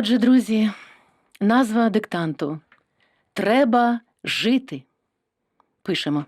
Отже, друзі, назва диктанту Треба жити. Пишемо.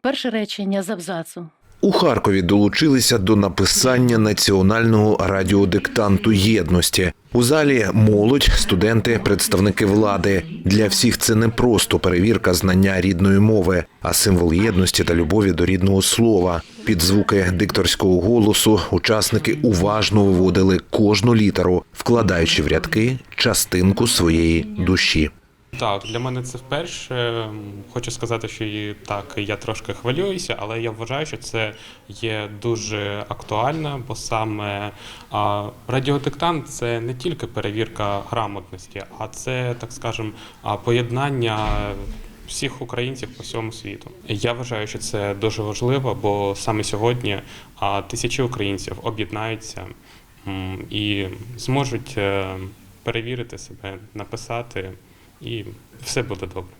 Перше речення з абзацу. У Харкові долучилися до написання національного радіодиктанту єдності. У залі молодь, студенти, представники влади. Для всіх це не просто перевірка знання рідної мови, а символ єдності та любові до рідного слова. Під звуки дикторського голосу учасники уважно виводили кожну літеру, вкладаючи в рядки частинку своєї душі. Так, для мене це вперше. Хочу сказати, що і так я трошки хвилююся, але я вважаю, що це є дуже актуально, бо саме а, радіодиктант це не тільки перевірка грамотності, а це, так скажемо, поєднання всіх українців по всьому світу. Я вважаю, що це дуже важливо, бо саме сьогодні тисячі українців об'єднаються і зможуть е, перевірити себе, написати і все буде добре.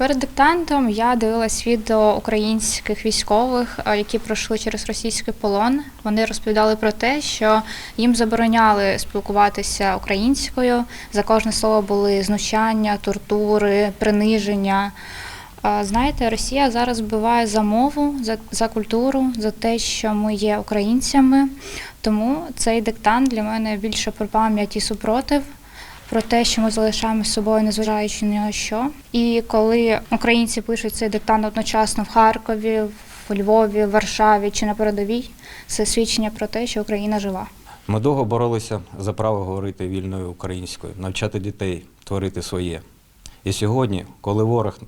Перед диктантом я дивилась відео українських військових, які пройшли через російський полон. Вони розповідали про те, що їм забороняли спілкуватися українською. За кожне слово були знущання, тортури, приниження. Знаєте, Росія зараз вбиває за мову, за, за культуру, за те, що ми є українцями. Тому цей диктант для мене більше про пам'ять і супротив про те, що ми залишаємо з собою, незважаючи ні на що. І коли українці пишуть цей диктант одночасно в Харкові, в Львові, в Варшаві чи на передовій, це свідчення про те, що Україна жива. Ми довго боролися за право говорити вільною українською, навчати дітей творити своє. І сьогодні, коли ворог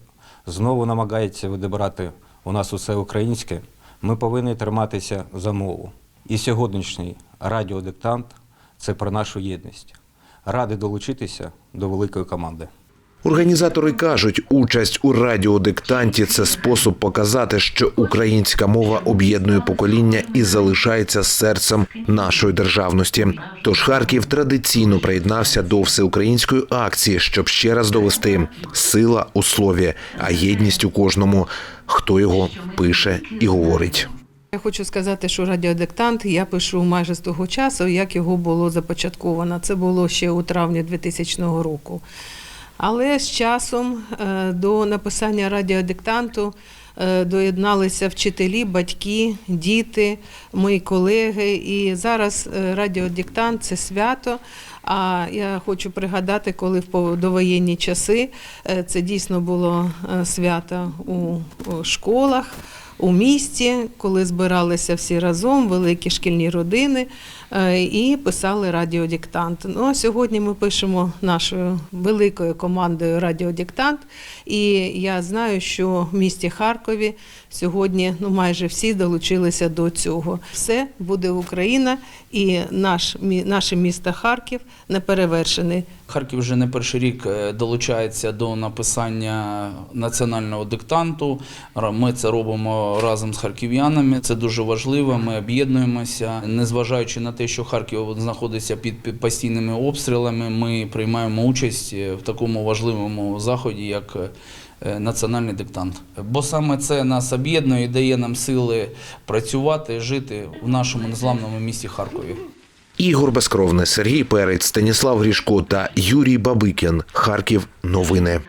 знову намагається відібрати у нас усе українське, ми повинні триматися за мову. І сьогоднішній радіодиктант це про нашу єдність. Радий долучитися до великої команди. Організатори кажуть, участь у радіодиктанті це спосіб показати, що українська мова об'єднує покоління і залишається серцем нашої державності. Тож Харків традиційно приєднався до всеукраїнської акції, щоб ще раз довести сила у слові, а єдність у кожному, хто його пише і говорить. Я хочу сказати, що радіодиктант я пишу майже з того часу, як його було започатковано. Це було ще у травні 2000 року. Але з часом е, до написання радіодиктанту е, доєдналися вчителі, батьки, діти, мої колеги. І зараз е, радіодиктант це свято. А я хочу пригадати, коли в довоєнні часи це дійсно було свято у школах. У місті, коли збиралися всі разом, великі шкільні родини, е, і писали радіодиктант. Ну а сьогодні ми пишемо нашою великою командою радіодиктант. І я знаю, що в місті Харкові сьогодні ну майже всі долучилися до цього. Все буде Україна і наш наше місто Харків неперевершений. Харків вже не перший рік е, долучається до написання національного диктанту. Ми це робимо разом з харків'янами. Це дуже важливо. Ми об'єднуємося. Незважаючи на те, що Харків знаходиться під постійними обстрілами, ми приймаємо участь е, в такому важливому заході, як е, національний диктант. Бо саме це нас об'єднує і дає нам сили працювати, жити в нашому незламному місті Харкові. Ігор Безкровний, Сергій Перець, Станіслав Грішко та Юрій Бабикін. Харків. Новини.